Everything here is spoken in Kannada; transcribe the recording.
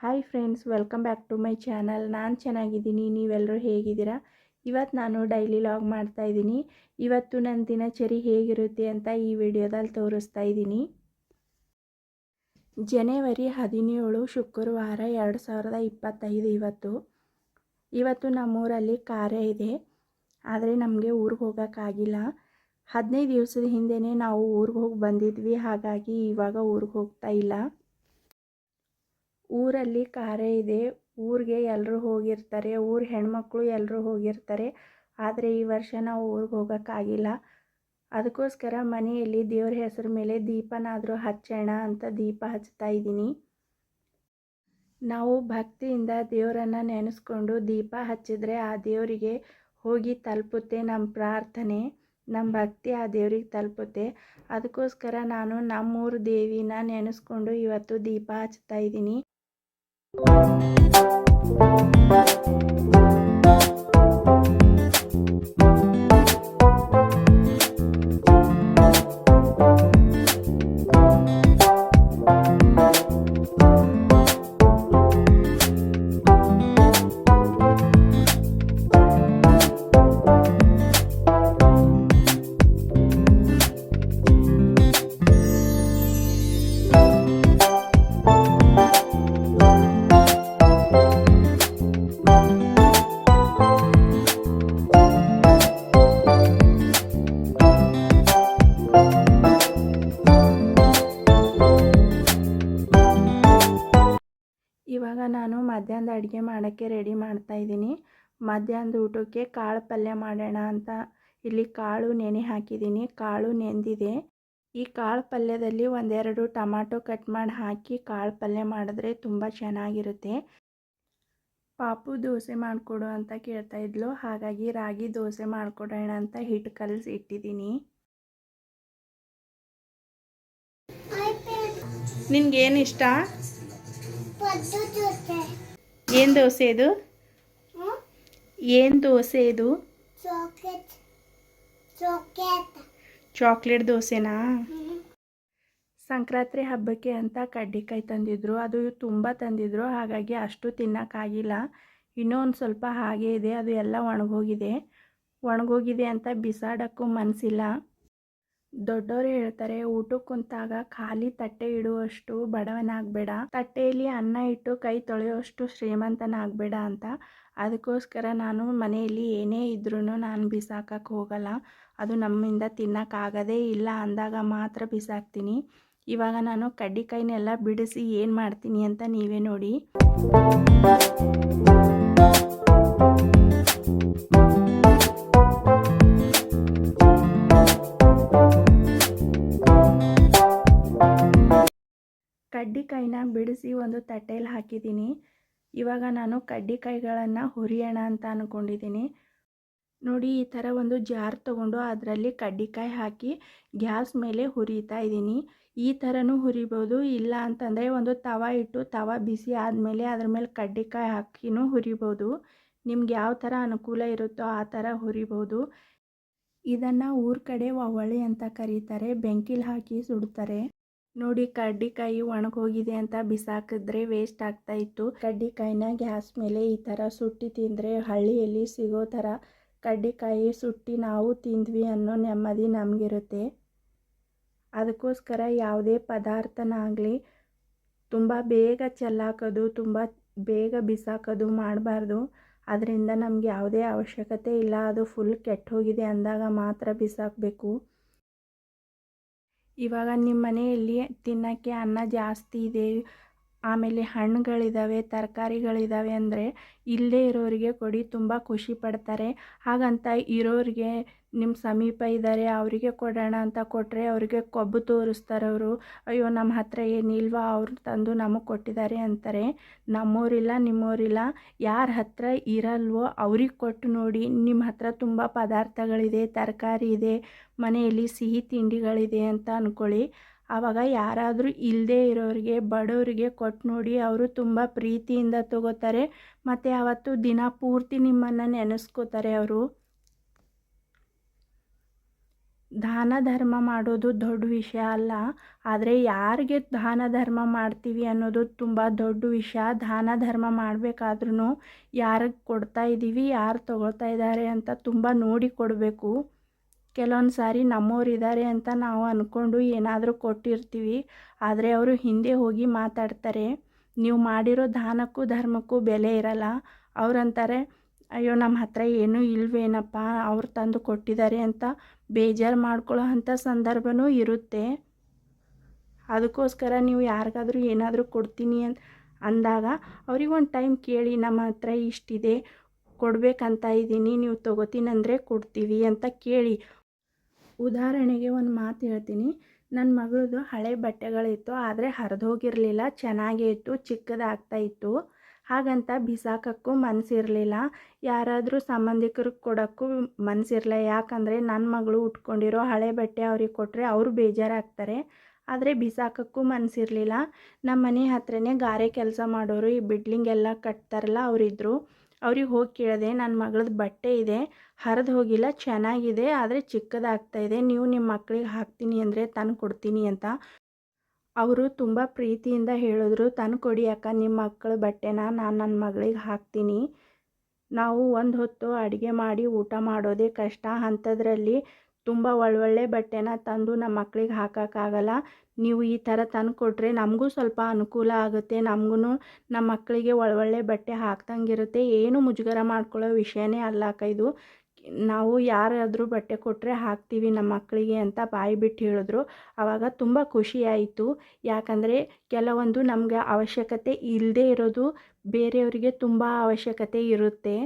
Hi friends welcome back to my channel ನಾನು ಚೆನ್ನಾಗಿದ್ದೀನಿ ನೀವೆಲ್ಲರೂ ಹೇಗಿದ್ದೀರಾ? ಇವತ್ತು ನಾನು ಡೈಲಿ ಲಾಗ್ ಮಾಡ್ತಾ ಇದ್ದೀನಿ. ಇವತ್ತು ನನ್ನ ದಿನಚರಿ ಹೇಗಿರುತ್ತೆ ಅಂತ ಈ ವಿಡಿಯೋದಲ್ಲಿ ತೋರಿಸ್ತಾ ಇದ್ದೀನಿ. ಜನವರಿ ಹದಿನೇಳು, ಶುಕ್ರವಾರ ಎರಡು ಸಾವಿರದ ಇಪ್ಪತ್ತೈದು ಇವತ್ತು. ಇವತ್ತು ನಮ್ಮೂರಲ್ಲಿ ಕಾರ್ಯ ಇದೆ. ಆದರೆ ನಮಗೆ ಊರಿಗೆ ಹೋಗೋಕ್ಕಾಗಿಲ್ಲ ಹದಿನೈದು ದಿವಸದ ಹಿಂದೆಯೇ ನಾವು ಊರಿಗೆ ಹೋಗಿ ಬಂದಿದ್ವಿ. ಹಾಗಾಗಿ ಇವಾಗ ಊರಿಗೆ ಹೋಗ್ತಾ ಇಲ್ಲ. ಊರಲ್ಲಿ ಕಾರ್ಯ ಇದೆ. ಊರಿಗೆ ಎಲ್ಲರೂ ಹೋಗಿರ್ತಾರೆ. ಊರ ಹೆಣ್ಮಕ್ಳು ಎಲ್ಲರೂ ಹೋಗಿರ್ತಾರೆ. ಆದರೆ ಈ ವರ್ಷ ನಾವು ಊರಿಗೆ ಹೋಗೋಕ್ಕಾಗಿಲ್ಲ. ಅದಕ್ಕೋಸ್ಕರ ಮನೆಯಲ್ಲಿ ದೇವ್ರ ಹೆಸರು ಮೇಲೆ ದೀಪನಾದರೂ ಹಚ್ಚೋಣ ಅಂತ ದೀಪ ಹಚ್ತಾ ಇದ್ದೀನಿ. ನಾವು ಭಕ್ತಿಯಿಂದ ದೇವರನ್ನು ನೆನೆಸ್ಕೊಂಡು ದೀಪ ಹಚ್ಚಿದ್ರೆ ಆ ದೇವರಿಗೆ ಹೋಗಿ ತಲುಪುತ್ತೆ ನಮ್ಮ ಪ್ರಾರ್ಥನೆ. ನಮ್ಮ ಭಕ್ತಿ ಆ ದೇವ್ರಿಗೆ ತಲುಪುತ್ತೆ. ಅದಕ್ಕೋಸ್ಕರ ನಾನು ನಮ್ಮೂರು ದೇವಿನ ನೆನೆಸ್ಕೊಂಡು ಇವತ್ತು ದೀಪ ಹಚ್ತಾ ಇದ್ದೀನಿ. ಇವಾಗ ಮಧ್ಯಾಹ್ನದ ಅಡುಗೆ ಮಾಡೋಕ್ಕೆ ರೆಡಿ ಮಾಡ್ತಾ ಇದ್ದೀನಿ. ಮಧ್ಯಾಹ್ನದ ಊಟಕ್ಕೆ ಕಾಳು ಪಲ್ಯ ಮಾಡೋಣ ಅಂತ ಇಲ್ಲಿ ಕಾಳು ನೆನೆ ಹಾಕಿದ್ದೀನಿ. ಕಾಳು ನೆಂದಿದೆ. ಈ ಕಾಳು ಪಲ್ಯದಲ್ಲಿ ಒಂದೆರಡು ಟೊಮಾಟೊ ಕಟ್ ಮಾಡಿ ಹಾಕಿ ಕಾಳು ಪಲ್ಯ ಮಾಡಿದ್ರೆ ತುಂಬ ಚೆನ್ನಾಗಿರುತ್ತೆ. ಪಾಪು ದೋಸೆ ಮಾಡಿಕೊಡು ಅಂತ ಕೇಳ್ತಾ ಇದ್ಲು. ಹಾಗಾಗಿ ರಾಗಿ ದೋಸೆ ಮಾಡಿಕೊಡೋಣ ಅಂತ ಹಿಟ್ಟು ಕಲಸಿ ಇಟ್ಟಿದ್ದೀನಿ. ನಿನ್ಗೇನು ಇಷ್ಟ? ಏನು ದೋಸೆ ಇದು? ಏನು ದೋಸೆ ಇದು? ಚಾಕ್ಲೇಟ್ ಚಾಕ್ಲೇಟ್ ಚಾಕ್ಲೇಟ್ ದೋಸೆನಾ? ಸಂಕ್ರಾಂತಿ ಹಬ್ಬಕ್ಕೆ ಅಂತ ಕಡ್ಡಿಕಾಯಿ ತಂದಿದ್ರು. ಅದು ತುಂಬ ತಂದಿದ್ರು. ಹಾಗಾಗಿ ಅಷ್ಟು ತಿನ್ನೋಕ್ಕಾಗಿಲ್ಲ ಇನ್ನೂ ಒಂದು ಸ್ವಲ್ಪ ಹಾಗೆ ಇದೆ. ಅದು ಎಲ್ಲ ಒಣಗೋಗಿದೆ. ಒಣಗೋಗಿದೆ ಅಂತ ಬಿಸಾಡೋಕ್ಕೂ ಮನಸ್ಸಿಲ್ಲ ದೊಡ್ಡವರು ಹೇಳ್ತಾರೆ, ಊಟಕ್ಕೆ ಕುಂತಾಗ ಖಾಲಿ ತಟ್ಟೆ ಇಡುವಷ್ಟು ಬಡವನಾಗಬೇಡ. ತಟ್ಟೆಯಲ್ಲಿ ಅನ್ನ ಇಟ್ಟು ಕೈ ತೊಳೆಯುವಷ್ಟು ಶ್ರೀಮಂತನಾಗಬೇಡ ಅಂತ. ಅದಕ್ಕೋಸ್ಕರ ನಾನು ಮನೆಯಲ್ಲಿ ಏನೇ ಇದ್ರೂ ನಾನು ಬಿಸಾಕಕ್ಕೆ ಹೋಗಲ್ಲ. ಅದು ನಮ್ಮಿಂದ ತಿನ್ನೋಕ್ಕಾಗದೇ ಇಲ್ಲ ಅಂದಾಗ ಮಾತ್ರ ಬಿಸಾಕ್ತೀನಿ. ಇವಾಗ ನಾನು ಕಡ್ಡಿ ಕೈನೆಲ್ಲ ಬಿಡಿಸಿ ಏನು ಮಾಡ್ತೀನಿ ಅಂತ ನೀವೇ ನೋಡಿ. ಕಡ್ಡಿಕಾಯಿನ ಬಿಡಿಸಿ ಒಂದು ತಟ್ಟೆಯಲ್ಲಿ ಹಾಕಿದ್ದೀನಿ. ಇವಾಗ ನಾನು ಕಡ್ಡಿಕಾಯಿಗಳನ್ನು ಹುರಿಯೋಣ ಅಂತ ಅಂದ್ಕೊಂಡಿದ್ದೀನಿ ನೋಡಿ, ಈ ಥರ ಒಂದು ಜಾರ್ ತಗೊಂಡು ಅದರಲ್ಲಿ ಕಡ್ಡಿಕಾಯಿ ಹಾಕಿ ಗ್ಯಾಸ್ ಮೇಲೆ ಹುರಿತಾ ಇದ್ದೀನಿ. ಈ ಥರನೂ ಹುರಿಬೋದು. ಇಲ್ಲ ಅಂತಂದರೆ ಒಂದು ತವ ಇಟ್ಟು, ತವ ಬಿಸಿ ಆದಮೇಲೆ ಅದ್ರ ಮೇಲೆ ಕಡ್ಡಿಕಾಯಿ ಹಾಕಿನೂ ಹುರಿಬೋದು. ನಿಮ್ಗೆ ಯಾವ ಥರ ಅನುಕೂಲ ಇರುತ್ತೋ ಆ ಥರ ಹುರಿಬೋದು. ಇದನ್ನು ಊರ ಕಡೆ ಅಂತ ಕರೀತಾರೆ. ಬೆಂಕಿಲಿ ಹಾಕಿ ಸುಡ್ತಾರೆ. ನೋಡಿ ಕಡ್ಡಿಕಾಯಿ ಒಣಗೋಗಿದೆ ಅಂತ ಬಿಸಾಕಿದ್ರೆ ವೇಸ್ಟ್ ಆಗ್ತಾ ಇತ್ತು. ಕಡ್ಡಿಕಾಯಿನ ಗ್ಯಾಸ್ ಮೇಲೆ ಈ ಥರ ಸುಟ್ಟಿ ತಿಂದರೆ ಹಳ್ಳಿಯಲ್ಲಿ ಸಿಗೋ ಥರ ಕಡ್ಡಿಕಾಯಿ ಸುಟ್ಟಿ ನಾವು ತಿಂದ್ವಿ ಅನ್ನೋ ನೆಮ್ಮದಿ ನಮಗಿರುತ್ತೆ. ಅದಕ್ಕೋಸ್ಕರ ಯಾವುದೇ ಪದಾರ್ಥನಾಗಲಿ ತುಂಬ ಬೇಗ ಚೆಲ್ಲಾಕೋದು, ತುಂಬ ಬೇಗ ಬಿಸಾಕೋದು ಮಾಡಬಾರ್ದು. ಅದರಿಂದ ನಮಗೆ ಯಾವುದೇ ಅವಶ್ಯಕತೆ ಇಲ್ಲ. ಅದು ಫುಲ್ ಕೆಟ್ಟೋಗಿದೆ ಅಂದಾಗ ಮಾತ್ರ ಬಿಸಾಕಬೇಕು. ಇವಾಗ ನಿಮ್ಮ ಮನೆಯಲ್ಲಿ ತಿನ್ನೋಕ್ಕೆ ಅನ್ನ ಜಾಸ್ತಿ ಇದೆ. ಆಮೇಲೆ ಹಣ್ಣುಗಳಿದ್ದಾವೆ ತರಕಾರಿಗಳಿದ್ದಾವೆ ಅಂದರೆ ಇಲ್ಲೇ ಇರೋರಿಗೆ ಕೊಡಿ, ತುಂಬ ಖುಷಿ ಪಡ್ತಾರೆ. ಹಾಗಂತ ಇರೋರಿಗೆ ನಿಮ್ಮ ಸಮೀಪ ಇದ್ದಾರೆ ಅವರಿಗೆ ಕೊಡೋಣ ಅಂತ ಕೊಟ್ಟರೆ ಅವರಿಗೆ ಕೊಬ್ಬು ತೋರಿಸ್ತಾರೆ ಅವರು. ಅಯ್ಯೋ ನಮ್ಮ ಹತ್ರ ಏನಿಲ್ವಾ, ಅವ್ರು ತಂದು ನಮಗೆ ಕೊಟ್ಟಿದ್ದಾರೆ ಅಂತಾರೆ. ನಮ್ಮೂರಿಲ್ಲ, ನಿಮ್ಮೂರಿಲ್ಲ. ಯಾರ ಹತ್ರ ಇರಲ್ವೋ ಅವ್ರಿಗೆ ಕೊಟ್ಟು ನೋಡಿ. ನಿಮ್ಮ ಹತ್ರ ತುಂಬ ಪದಾರ್ಥಗಳಿದೆ, ತರಕಾರಿ ಇದೆ, ಮನೆಯಲ್ಲಿ ಸಿಹಿ ತಿಂಡಿಗಳಿದೆ ಅಂತ ಅಂದ್ಕೊಳ್ಳಿ ಆವಾಗ ಯಾರಾದರೂ ಇಲ್ಲದೇ ಇರೋರಿಗೆ, ಬಡವರಿಗೆ ಕೊಟ್ಟು ನೋಡಿ ಅವರು ತುಂಬ ಪ್ರೀತಿಯಿಂದ ತಗೋತಾರೆ. ಮತ್ತು ಆವತ್ತು ದಿನ ಪೂರ್ತಿ ನಿಮ್ಮನ್ನು ನೆನೆಸ್ಕೋತಾರೆ ಅವರು. ದಾನ ಧರ್ಮ ಮಾಡೋದು ದೊಡ್ಡ ವಿಷಯ ಅಲ್ಲ, ಆದರೆ ಯಾರಿಗೆ ದಾನ ಧರ್ಮ ಮಾಡ್ತೀವಿ ಅನ್ನೋದು ತುಂಬ ದೊಡ್ಡ ವಿಷಯ. ದಾನ ಧರ್ಮ ಮಾಡಬೇಕಾದ್ರೂ ಯಾರಿಗೆ ಕೊಡ್ತಾ ಇದ್ದೀವಿ ಯಾರು ತಗೊಳ್ತಾ ಇದ್ದಾರೆ ಅಂತ ತುಂಬ ನೋಡಿ ಕೊಡಬೇಕು. ಕೆಲವೊಂದು ಸಾರಿ ನಮ್ಮವ್ರು ಇದ್ದಾರೆ ಅಂತ ನಾವು ಅಂದ್ಕೊಂಡು ಏನಾದರೂ ಕೊಟ್ಟಿರ್ತೀವಿ, ಆದರೆ ಅವರು ಹಿಂದೆ ಹೋಗಿ ಮಾತಾಡ್ತಾರೆ. ನೀವು ಮಾಡಿರೋ ದಾನಕ್ಕೂ ಧರ್ಮಕ್ಕೂ ಬೆಲೆ ಇರಲ್ಲ. ಅವ್ರಂತಾರೆ ಅಯ್ಯೋ, ನಮ್ಮ ಹತ್ರ ಏನೂ ಇಲ್ವೇನಪ್ಪ, ಅವ್ರು ತಂದು ಕೊಟ್ಟಿದ್ದಾರೆ ಅಂತ ಬೇಜಾರು ಮಾಡ್ಕೊಳ್ಳೋ ಅಂಥ ಸಂದರ್ಭವೂ ಇರುತ್ತೆ. ಅದಕ್ಕೋಸ್ಕರ ನೀವು ಯಾರಿಗಾದರೂ ಏನಾದರೂ ಕೊಡ್ತೀನಿ ಅಂತ ಅಂದಾಗ ಅವ್ರಿಗೊಂದು ಟೈಮ್ ಕೇಳಿ, ನಮ್ಮ ಹತ್ರ ಇಷ್ಟಿದೆ, ಕೊಡಬೇಕಂತ ಇದ್ದೀನಿ, ನೀವು ತೊಗೋತೀನಂದರೆ ಕೊಡ್ತೀವಿ ಅಂತ ಕೇಳಿ. ಉದಾಹರಣೆಗೆ ಒಂದು ಮಾತು ಹೇಳ್ತೀನಿ. ನನ್ನ ಮಗಳದು ಹಳೆ ಬಟ್ಟೆಗಳಿತ್ತು, ಆದರೆ ಹರಿದೋಗಿರಲಿಲ್ಲ, ಚೆನ್ನಾಗೇ ಇತ್ತು, ಚಿಕ್ಕದಾಗ್ತಾ ಇತ್ತು. ಹಾಗಂತ ಬಿಸಾಕಕ್ಕೂ ಮನಸ್ಸಿರಲಿಲ್ಲ ಯಾರಾದರೂ ಸಂಬಂಧಿಕರಿಗೆ ಕೊಡೋಕ್ಕೂ ಮನಸ್ಸಿರಲಿಲ್ಲ ಯಾಕಂದರೆ ನನ್ನ ಮಗಳು ಉಟ್ಕೊಂಡಿರೋ ಹಳೆ ಬಟ್ಟೆ ಅವ್ರಿಗೆ ಕೊಟ್ಟರೆ ಅವರು ಬೇಜಾರಾಗ್ತಾರೆ. ಆದರೆ ಬಿಸಾಕಕ್ಕೂ ಮನಸ್ಸಿರಲಿಲ್ಲ ನಮ್ಮ ಮನೆ ಹತ್ರನೇ ಗಾರೆ ಕೆಲಸ ಮಾಡೋರು, ಈ ಬಿಡ್ಲಿಂಗ್ ಎಲ್ಲ ಕಟ್ತಾರಲ್ಲ ಅವರಿದ್ದರು ಅವ್ರಿಗೆ ಹೋಗಿ ಕೇಳಿದೆ ನನ್ನ ಮಗಳದ್ದು ಬಟ್ಟೆ ಇದೆ, ಹರಿದು ಹೋಗಿಲ್ಲ, ಚೆನ್ನಾಗಿದೆ, ಆದರೆ ಚಿಕ್ಕದಾಗ್ತಾ ಇದೆ. ನೀವು ನಿಮ್ಮ ಮಕ್ಕಳಿಗೆ ಹಾಕ್ತೀನಿ ಅಂದರೆ ತಂದು ಕೊಡ್ತೀನಿ ಅಂತ ಅವರು ತುಂಬ ಪ್ರೀತಿಯಿಂದ ಹೇಳಿದ್ರು ತಂದು ಕೊಡಿ ಅಕ್ಕ ನಿಮ್ಮ ಮಕ್ಕಳ ಬಟ್ಟೆನ ನಾನು ನನ್ನ ಮಗಳಿಗೆ ಹಾಕ್ತೀನಿ. ನಾವು ಒಂದು ಹೊತ್ತು ಅಡುಗೆ ಮಾಡಿ ಊಟ ಮಾಡೋದೇ ಕಷ್ಟ. ಅಂಥದ್ರಲ್ಲಿ ತುಂಬ ಒಳ್ಳೊಳ್ಳೆ ಬಟ್ಟೆನ ತಂದು ನಮ್ಮ ಮಕ್ಕಳಿಗೆ ಹಾಕೋಕ್ಕಾಗಲ್ಲ. ನೀವು ಈ ಥರ ತಂದು ಕೊಟ್ಟರೆ ನಮಗೂ ಸ್ವಲ್ಪ ಅನುಕೂಲ ಆಗುತ್ತೆ. ನಮಗೂ ನಮ್ಮ ಮಕ್ಕಳಿಗೆ ಒಳ್ಳೊಳ್ಳೆ ಬಟ್ಟೆ ಹಾಕ್ದಂಗಿರುತ್ತೆ. ಏನು ಮುಜುಗರ ಮಾಡ್ಕೊಳ್ಳೋ ವಿಷಯನೇ ಅಲ್ಲ ಅಕ್ಕ ಇದು. ನಾವು ಯಾರಾದರೂ ಬಟ್ಟೆ ಕೊಟ್ಟರೆ ಹಾಕ್ತೀವಿ ನಮ್ಮ ಮಕ್ಕಳಿಗೆ ಅಂತ ಬಾಯಿ ಬಿಟ್ಟು ಹೇಳಿದ್ರು. ಆವಾಗ ತುಂಬ ಖುಷಿ ಆಯಿತು. ಯಾಕಂದರೆ ಕೆಲವೊಂದು ನಮಗೆ ಅವಶ್ಯಕತೆ ಇಲ್ಲದೇ ಇರೋದು ಬೇರೆಯವರಿಗೆ ತುಂಬ ಅವಶ್ಯಕತೆ ಇರುತ್ತೆ.